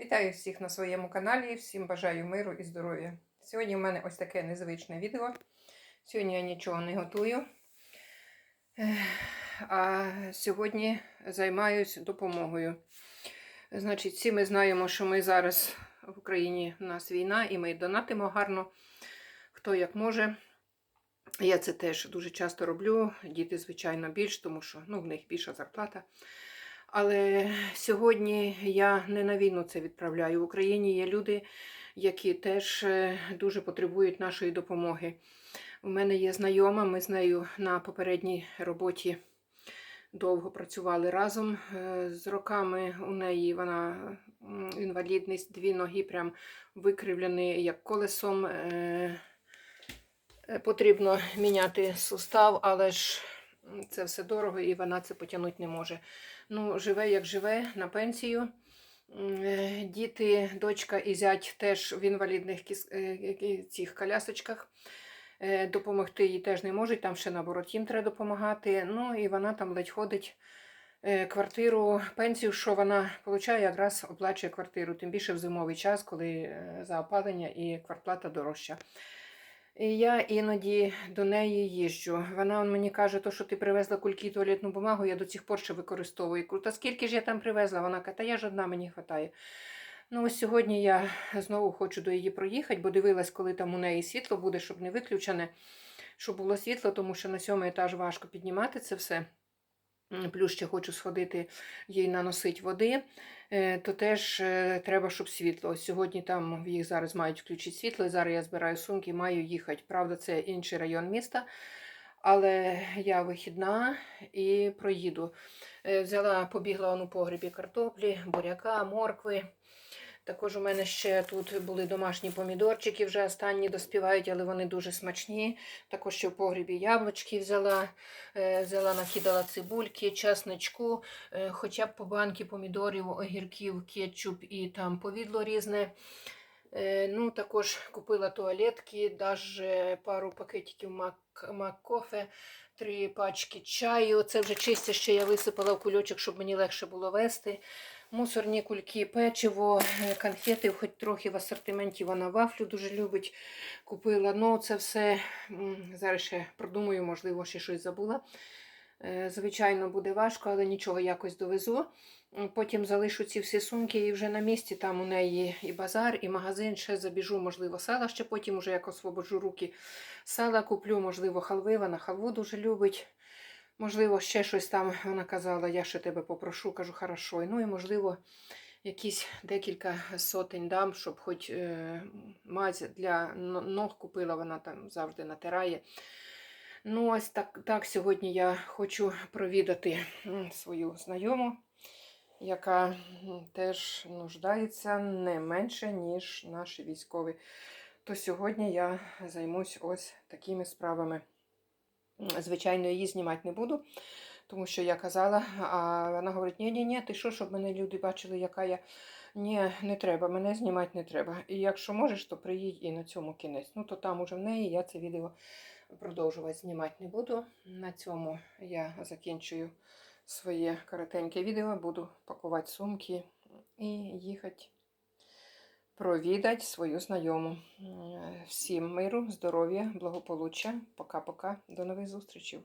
Вітаю всіх на своєму каналі, всім бажаю миру і здоров'я. Сьогодні в мене ось таке незвичне відео. Сьогодні я нічого не готую. А сьогодні займаюся допомогою. Значить, всі ми знаємо, що ми зараз в Україні у нас війна і ми донатимо гарно, хто як може. Я це теж дуже часто роблю. Діти, звичайно, більш, тому що ну, в них більша зарплата. Але сьогодні я не на війну це відправляю. В Україні є люди, які теж е, дуже потребують нашої допомоги. У мене є знайома, ми з нею на попередній роботі довго працювали разом. Е, З роками у неї вона інвалідність, дві ноги прям викривлені як колесом. Е, Потрібно міняти сустав, але ж це все дорого і вона це потягнути не може. Ну, живе як живе на пенсію. Е, Діти, дочка і зять теж в інвалідних кіс- е, цих колясочках. Е, Допомогти їй теж не можуть, там ще наоборот їм треба допомагати. Ну і вона там ледь ходить квартиру, пенсію, що вона отримує, якраз оплачує квартиру, тим більше в зимовий час, коли за опалення і квартплата дорожча. Я іноді до неї їжджу. Вона он мені каже, то, що ти привезла кульки і туалетну бумагу, я до цих пор ще використовую. крута. Та скільки ж я там привезла? Вона каже, та я ж одна мені вистачає. Ну, ось сьогодні я знову хочу до її проїхати, бо дивилась, коли там у неї світло буде, щоб не виключене, щоб було світло, тому що на сьомий етаж важко піднімати це все. Плюс ще хочу сходити їй наносить води, е, то теж е, треба, щоб світло. Сьогодні там їх зараз мають включити світло, і зараз я збираю сумки, маю їхати. Правда, це інший район міста, але я вихідна і проїду. Е, Взяла, побігла у погребі картоплі, буряка, моркви. Також у мене ще тут були домашні помідорчики, вже останні доспівають, але вони дуже смачні. Також ще в погребі яблучки взяла, е, взяла, накидала цибульки, часничку, е, хоча б по банки помідорів, огірків, кетчуп і там повідло різне. Е, Ну, також купила туалетки, даже пару пакетиків мак, мак-кофе, три пачки чаю. Це вже чисте, що я висипала в кульочок, щоб мені легше було вести. Мусорні кульки, печиво, е, конфети, хоч трохи в асортименті вона вафлю дуже любить. Купила. Ну, це все зараз ще продумаю, можливо, ще щось забула. Е, Звичайно, буде важко, але нічого якось довезу. Потім залишу ці всі сумки і вже на місці. Там у неї і базар, і магазин. Ще забіжу, можливо, сала ще потім, уже як освободжу руки. Сала куплю, можливо, халви. Вона халву дуже любить. Можливо, ще щось там вона казала, я ще тебе попрошу, кажу, хорошо. Ну і можливо, якісь декілька сотень дам, щоб хоч е, мазь для ног купила, вона там завжди натирає. Ну, ось так, так сьогодні я хочу провідати свою знайому, яка теж нуждається не менше, ніж наші військові. То сьогодні я займусь ось такими справами. Звичайно, її знімати не буду, тому що я казала, а вона говорить: ні, ні, ні, ти що, щоб мене люди бачили, яка я. Ні, не треба, мене знімати не треба. І якщо можеш, то приїдь і на цьому кінець. Ну, то там уже в неї я це відео продовжувати знімати не буду. На цьому я закінчую своє коротеньке відео, буду пакувати сумки і їхати провідати свою знайому. Всім миру, здоров'я, благополуччя. Пока-пока. До нових зустрічей.